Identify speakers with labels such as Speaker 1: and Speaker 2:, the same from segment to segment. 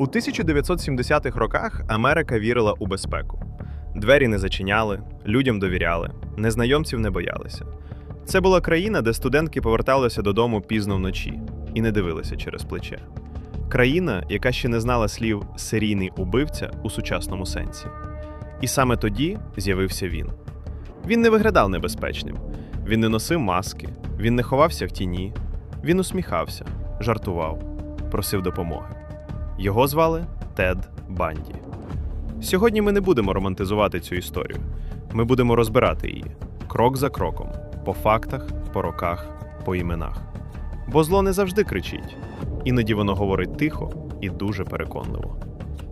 Speaker 1: У 1970-х роках Америка вірила у безпеку. Двері не зачиняли, людям довіряли, незнайомців не боялися. Це була країна, де студентки поверталися додому пізно вночі і не дивилися через плече. Країна, яка ще не знала слів серійний убивця у сучасному сенсі. І саме тоді з'явився він. Він не виглядав небезпечним, він не носив маски, він не ховався в тіні, він усміхався, жартував, просив допомоги. Його звали Тед Банді. Сьогодні ми не будемо романтизувати цю історію. Ми будемо розбирати її крок за кроком, по фактах, по роках, по іменах. Бо зло не завжди кричить, іноді воно говорить тихо і дуже переконливо.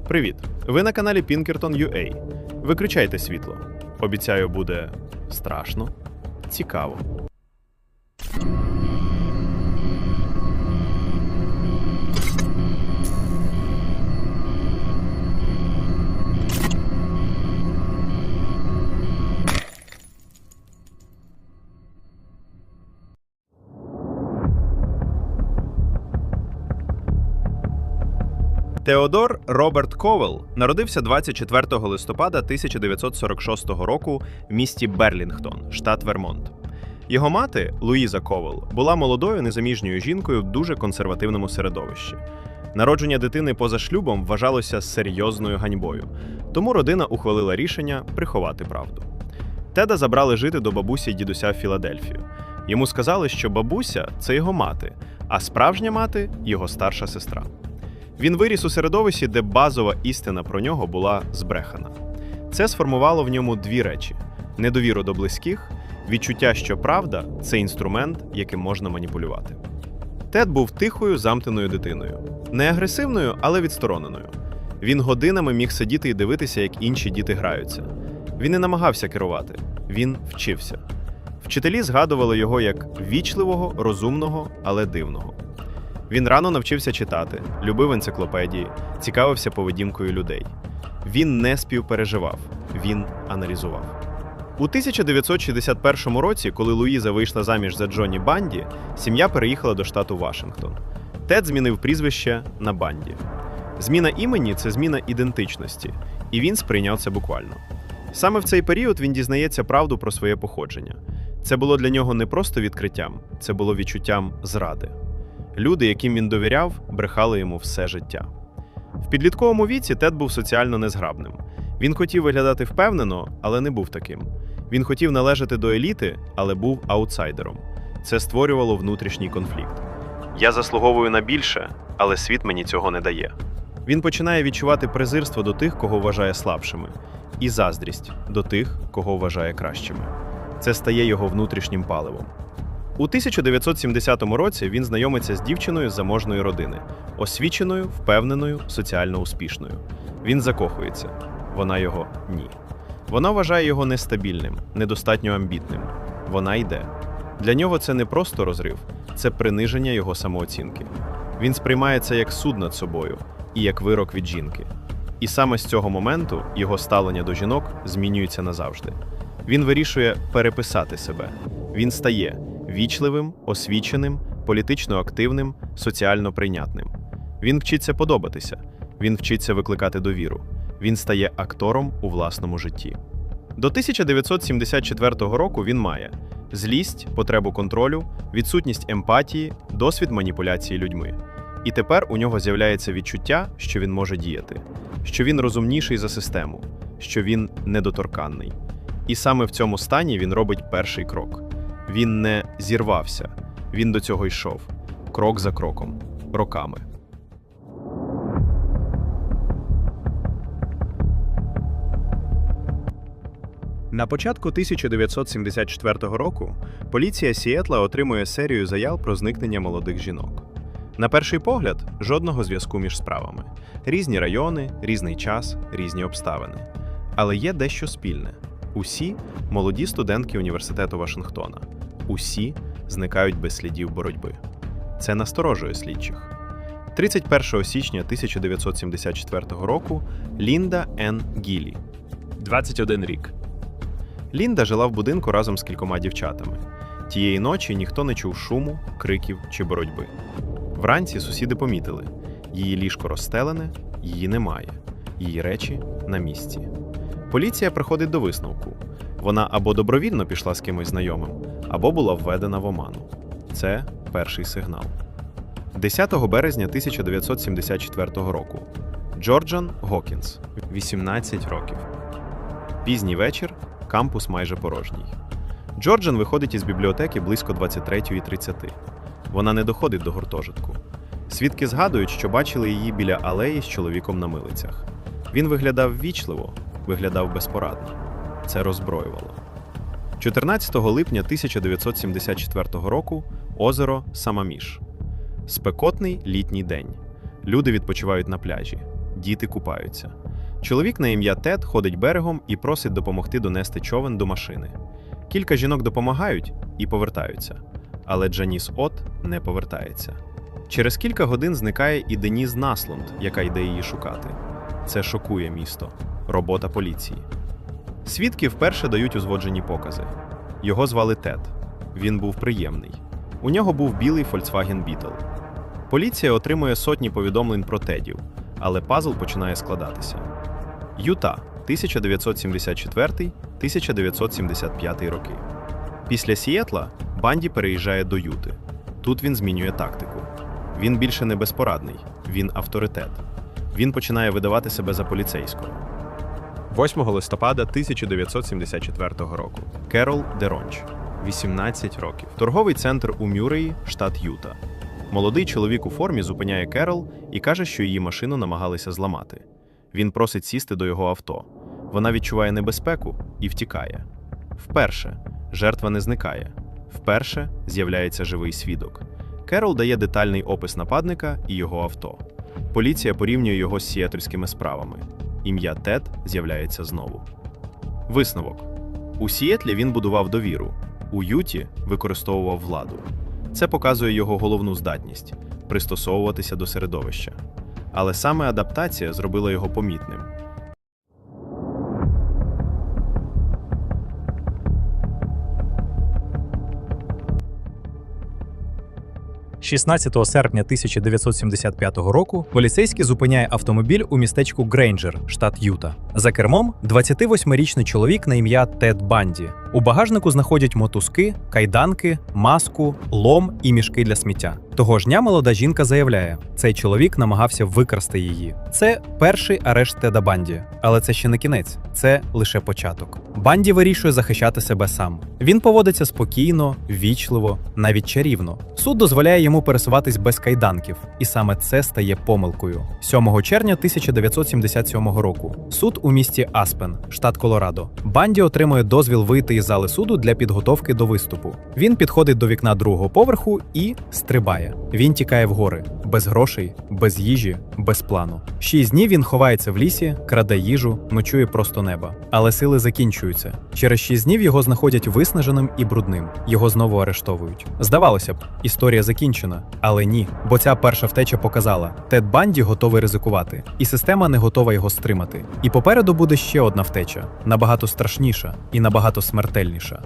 Speaker 1: Привіт! Ви на каналі Pinkerton UA. Виключайте світло. Обіцяю, буде страшно, цікаво. Теодор Роберт Ковел народився 24 листопада 1946 року в місті Берлінгтон, штат Вермонт. Його мати, Луїза Ковел, була молодою незаміжньою жінкою в дуже консервативному середовищі. Народження дитини поза шлюбом вважалося серйозною ганьбою, тому родина ухвалила рішення приховати правду. Теда забрали жити до бабусі й дідуся в Філадельфію. Йому сказали, що бабуся це його мати, а справжня мати його старша сестра. Він виріс у середовищі, де базова істина про нього була збрехана. Це сформувало в ньому дві речі: недовіру до близьких, відчуття, що правда це інструмент, яким можна маніпулювати. Тед був тихою, замкненою дитиною, не агресивною, але відстороненою. Він годинами міг сидіти і дивитися, як інші діти граються. Він не намагався керувати, він вчився. Вчителі згадували його як вічливого, розумного, але дивного. Він рано навчився читати, любив енциклопедії, цікавився поведінкою людей. Він не співпереживав, він аналізував. У 1961 році, коли Луїза вийшла заміж за Джонні Банді, сім'я переїхала до штату Вашингтон. Тед змінив прізвище на Банді. Зміна імені це зміна ідентичності, і він сприйняв це буквально. Саме в цей період він дізнається правду про своє походження. Це було для нього не просто відкриттям, це було відчуттям зради. Люди, яким він довіряв, брехали йому все життя. В підлітковому віці Тед був соціально незграбним. Він хотів виглядати впевнено, але не був таким. Він хотів належати до еліти, але був аутсайдером. Це створювало внутрішній конфлікт. Я заслуговую на більше, але світ мені цього не дає. Він починає відчувати презирство до тих, кого вважає слабшими, і заздрість до тих, кого вважає кращими. Це стає його внутрішнім паливом. У 1970 році він знайомиться з дівчиною заможної родини, освіченою, впевненою, соціально успішною. Він закохується. Вона його ні. Вона вважає його нестабільним, недостатньо амбітним. Вона йде. Для нього це не просто розрив, це приниження його самооцінки. Він сприймає це як суд над собою і як вирок від жінки. І саме з цього моменту його ставлення до жінок змінюється назавжди. Він вирішує переписати себе. Він стає вічливим, освіченим, політично активним, соціально прийнятним. Він вчиться подобатися, він вчиться викликати довіру. Він стає актором у власному житті. До 1974 року він має злість, потребу контролю, відсутність емпатії, досвід маніпуляції людьми. І тепер у нього з'являється відчуття, що він може діяти, що він розумніший за систему, що він недоторканний. І саме в цьому стані він робить перший крок. Він не зірвався, він до цього йшов крок за кроком, роками. На початку 1974 року поліція Сіетла отримує серію заяв про зникнення молодих жінок. На перший погляд, жодного зв'язку між справами: різні райони, різний час, різні обставини. Але є дещо спільне: усі молоді студентки університету Вашингтона, усі зникають без слідів боротьби. Це насторожує слідчих. 31 січня 1974 року Лінда Н. Гілі, 21 рік. Лінда жила в будинку разом з кількома дівчатами. Тієї ночі ніхто не чув шуму, криків чи боротьби. Вранці сусіди помітили.
Speaker 2: Її ліжко розстелене, її немає, її речі на місці. Поліція приходить до висновку: вона або добровільно пішла з кимось знайомим, або була введена в оману. Це перший сигнал. 10 березня 1974 року. Джорджан Гокінс, 18 років. Пізній вечір, кампус майже порожній. Джорджан виходить із бібліотеки близько 23.30. Вона не доходить до гуртожитку. Свідки згадують, що бачили її біля алеї з чоловіком на милицях. Він виглядав вічливо, виглядав безпорадно. Це роззброювало. 14 липня 1974 року озеро Самаміш. Спекотний літній день. Люди відпочивають на пляжі, діти купаються. Чоловік на ім'я Тед ходить берегом і просить допомогти донести човен до машини. Кілька жінок допомагають і повертаються, але Джаніс От не повертається. Через кілька годин зникає і Деніс Наслунд, яка йде її шукати. Це шокує місто. Робота поліції. Свідки вперше дають узгоджені покази. Його звали Тед. Він був приємний. У нього був білий Volkswagen Beetle. Поліція отримує сотні повідомлень про Тедів, але пазл починає складатися. Юта 1974-1975 роки. Після Сієтла Банді переїжджає до Юти. Тут він змінює тактику. Він більше не безпорадний, він авторитет. Він починає видавати себе за поліцейського. 8 листопада 1974 року. Керол Деронч, 18 років. Торговий центр у Мюреї, штат Юта. Молодий чоловік у формі зупиняє Керол і каже, що її машину намагалися зламати. Він просить сісти до його авто. Вона відчуває небезпеку і втікає. Вперше жертва не зникає. Вперше з'являється живий свідок. Керол дає детальний опис нападника і його авто. Поліція порівнює його з сіетрськими справами. Ім'я Тед з'являється знову. Висновок: у Сіетлі він будував довіру, у Юті використовував владу. Це показує його головну здатність пристосовуватися до середовища. Але саме адаптація зробила його помітним.
Speaker 1: 16 серпня 1975 року поліцейський зупиняє автомобіль у містечку Грейнджер, штат Юта. За кермом 28-річний чоловік на ім'я Тед Банді. У багажнику знаходять мотузки, кайданки, маску, лом і мішки для сміття. Того ж дня молода жінка заявляє, цей чоловік намагався викрасти її. Це перший арешт Теда Банді, але це ще не кінець, це лише початок. Банді вирішує захищати себе сам. Він поводиться спокійно, вічливо, навіть чарівно. Суд дозволяє йому пересуватись без кайданків, і саме це стає помилкою. 7 червня 1977 року. Суд у місті Аспен, штат Колорадо. Банді отримує дозвіл вийти із зали суду для підготовки до виступу. Він підходить до вікна другого поверху і стрибає. Він тікає в гори без грошей, без їжі, без плану. Шість днів він ховається в лісі, краде їжу, ночує просто неба. Але сили закінчуються. Через шість днів його знаходять виснаженим і брудним. Його знову арештовують. Здавалося б, історія закінчена, але ні, бо ця перша втеча показала: Тед Банді готовий ризикувати, і система не готова його стримати. І попереду буде ще одна втеча, набагато страшніша і набагато смертельніша.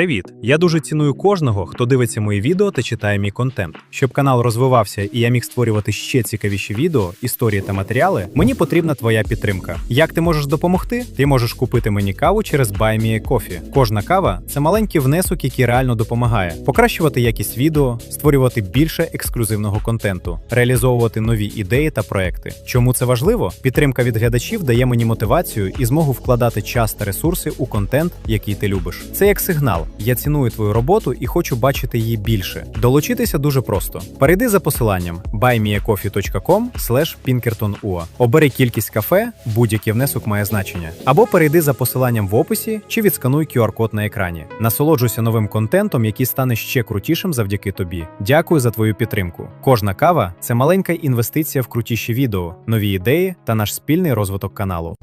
Speaker 1: Привіт! Я дуже ціную кожного, хто дивиться мої відео та читає мій контент. Щоб канал розвивався і я міг створювати ще цікавіші відео, історії та матеріали, мені потрібна твоя підтримка. Як ти можеш допомогти? Ти можеш купити мені каву через BuyMeACoffee. Кожна кава це маленький внесок, який реально допомагає покращувати якість відео, створювати більше ексклюзивного контенту, реалізовувати нові ідеї та проекти. Чому це важливо? Підтримка від глядачів дає мені мотивацію і змогу вкладати час та ресурси у контент, який ти любиш. Це як сигнал. Я ціную твою роботу і хочу бачити її більше. Долучитися дуже просто. Перейди за посиланням buymeacoffee.com pinkertonua. Обери кількість кафе, будь-який внесок має значення. Або перейди за посиланням в описі чи відскануй QR-код на екрані. Насолоджуйся новим контентом, який стане ще крутішим завдяки тобі. Дякую за твою підтримку. Кожна кава це маленька інвестиція в крутіші відео, нові ідеї та наш спільний розвиток каналу.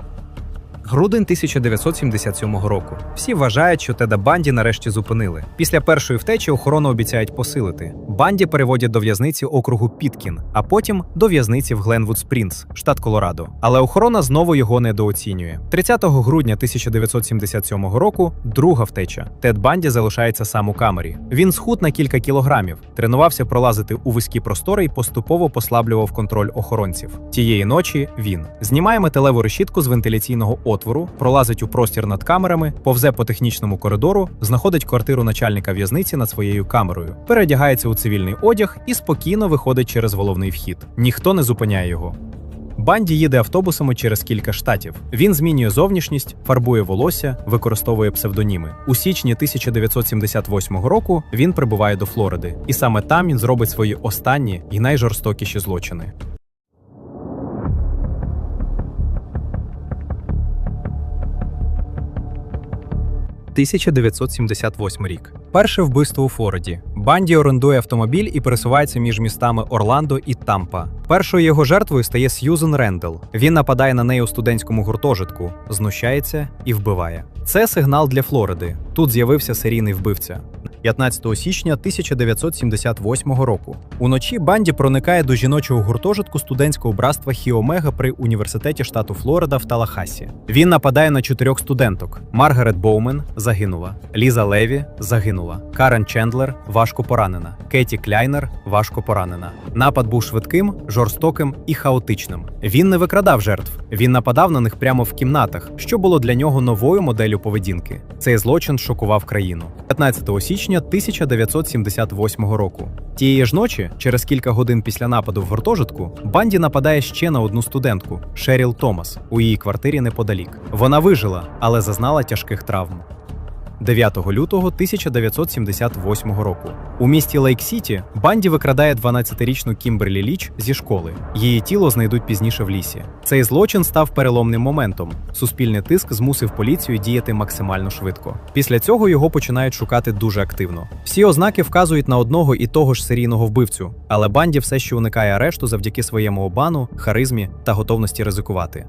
Speaker 1: Грудень 1977 року. Всі вважають, що Теда Банді нарешті зупинили. Після першої втечі охорону обіцяють посилити. Банді переводять до в'язниці округу Піткін, а потім до в'язниці в Гленвуд Спрінс, штат Колорадо. Але охорона знову його недооцінює. 30 грудня 1977 року друга втеча. Тед Банді залишається сам у камері. Він схуд на кілька кілограмів, тренувався пролазити у вузькі простори і поступово послаблював контроль охоронців. Тієї ночі він знімає металеву решітку з вентиляційного отвору, пролазить у простір над камерами, повзе по технічному коридору, знаходить квартиру начальника в'язниці над своєю камерою, переодягається у цивільний одяг і спокійно виходить через головний вхід. Ніхто не зупиняє його. Банді їде автобусами через кілька штатів. Він змінює зовнішність, фарбує волосся, використовує псевдоніми. У січні 1978 року він прибуває до Флориди, і саме там він зробить свої останні і найжорстокіші злочини. 1978 рік. Перше вбивство у Флориді. Банді орендує автомобіль і пересувається між містами Орландо і Тампа. Першою його жертвою стає Сьюзен Рендел. Він нападає на неї у студентському гуртожитку, знущається і вбиває. Це сигнал для Флориди. Тут з'явився серійний вбивця. 15 січня 1978 року. Уночі банді проникає до жіночого гуртожитку студентського братства Хіомега при університеті штату Флорида в Талахасі. Він нападає на чотирьох студенток: Маргарет Боумен загинула, Ліза Леві загинула, Карен Чендлер важко поранена, Кеті Кляйнер важко поранена. Напад був швидким, жорстоким і хаотичним. Він не викрадав жертв, він нападав на них прямо в кімнатах, що було для нього новою моделлю поведінки. Цей злочин шокував країну. 15 січня 1978 року. Тієї ж ночі, через кілька годин після нападу в гуртожитку, банді нападає ще на одну студентку Шеріл Томас у її квартирі неподалік. Вона вижила, але зазнала тяжких травм. 9 лютого 1978 року у місті Лейк-Сіті банді викрадає 12-річну Кімберлі Ліч зі школи. Її тіло знайдуть пізніше в лісі. Цей злочин став переломним моментом. Суспільний тиск змусив поліцію діяти максимально швидко. Після цього його починають шукати дуже активно. Всі ознаки вказують на одного і того ж серійного вбивцю, але банді все ще уникає арешту завдяки своєму обану, харизмі та готовності ризикувати.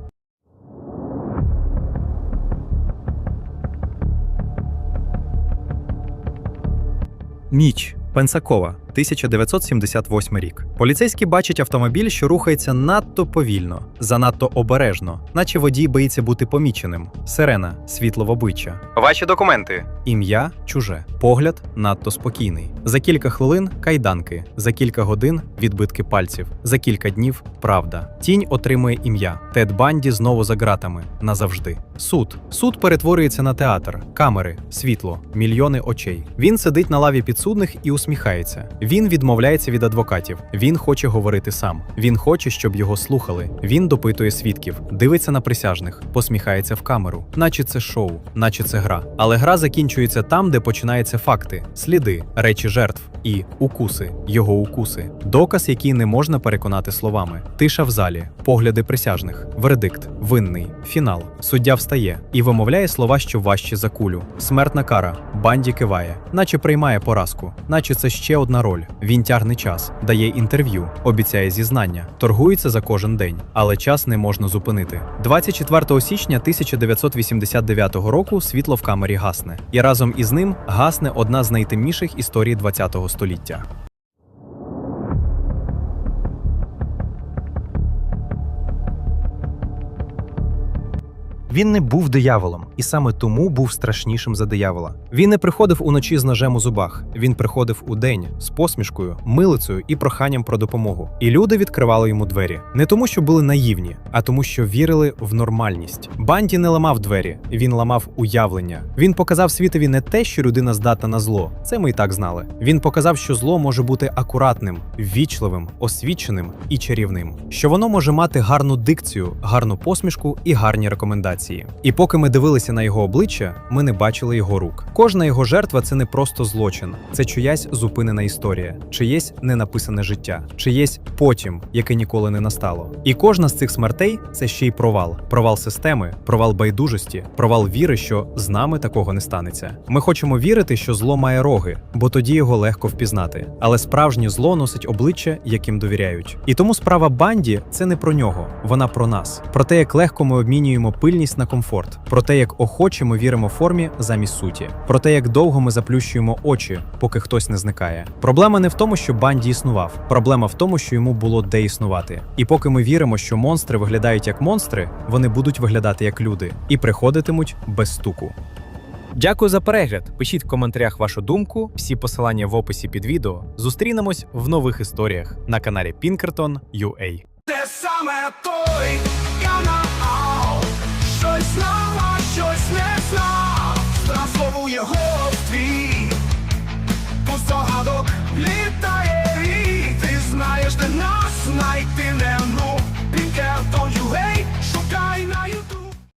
Speaker 1: Ніч. Пенсакова, 1978 рік. Поліцейські бачать автомобіль, що рухається надто повільно, занадто обережно, наче водій боїться бути поміченим. Сирена, світло в обличчя. Ваші документи. Ім'я чуже. Погляд надто спокійний. За кілька хвилин кайданки, за кілька годин відбитки пальців, за кілька днів правда. Тінь отримує ім'я. Тед Банді знову за ґратами назавжди. Суд. Суд перетворюється на театр, камери, світло, мільйони очей. Він сидить на лаві підсудних і усміхається. Він відмовляється від адвокатів. Він хоче говорити сам. Він хоче, щоб його слухали. Він допитує свідків, дивиться на присяжних, посміхається в камеру, наче це шоу, наче це гра. Але гра закінчується там, де починаються факти, сліди, речі жертв і укуси, його укуси, доказ, який не можна переконати словами. Тиша в залі, погляди присяжних, вердикт, винний, фінал. Суддя встає і вимовляє слова, що важчі за кулю. Смертна кара. Банді киває, наче приймає поразку, наче це ще одна роль. Він тягне час, дає інтерв'ю, обіцяє зізнання, торгується за кожен день, але час не можна зупинити. 24 січня 1989 року світло в камері гасне, і разом із ним гасне одна з найтемніших історій ХХ століття. Він не був дияволом, і саме тому був страшнішим за диявола. Він не приходив уночі з ножем у зубах. Він приходив у день з посмішкою, милицею і проханням про допомогу. І люди відкривали йому двері не тому, що були наївні, а тому, що вірили в нормальність. Банді не ламав двері, він ламав уявлення. Він показав світові не те, що людина здатна на зло. Це ми і так знали. Він показав, що зло може бути акуратним, ввічливим, освіченим і чарівним. Що воно може мати гарну дикцію, гарну посмішку і гарні рекомендації. І поки ми дивилися на його обличчя, ми не бачили його рук. Кожна його жертва це не просто злочин, це чиясь зупинена історія, чиєсь ненаписане життя, чиєсь потім, яке ніколи не настало. І кожна з цих смертей це ще й провал, провал системи, провал байдужості, провал віри, що з нами такого не станеться. Ми хочемо вірити, що зло має роги, бо тоді його легко впізнати. Але справжнє зло носить обличчя, яким довіряють. І тому справа банді це не про нього, вона про нас, про те, як легко ми обмінюємо пильність здатність на комфорт, про те, як охоче ми віримо формі замість суті, про те, як довго ми заплющуємо очі, поки хтось не зникає. Проблема не в тому, що банді існував. Проблема в тому, що йому було де існувати. І поки ми віримо, що монстри виглядають як монстри, вони будуть виглядати як люди і приходитимуть без стуку.
Speaker 3: Дякую за перегляд. Пишіть в коментарях вашу думку. Всі посилання в описі під відео. Зустрінемось в нових історіях на каналі Pinkerton UA.
Speaker 4: Те саме той канал
Speaker 1: знала, щось не знав, Трансформує
Speaker 4: голос твій. По загадок літає рік. Ти знаєш, де нас знайти нема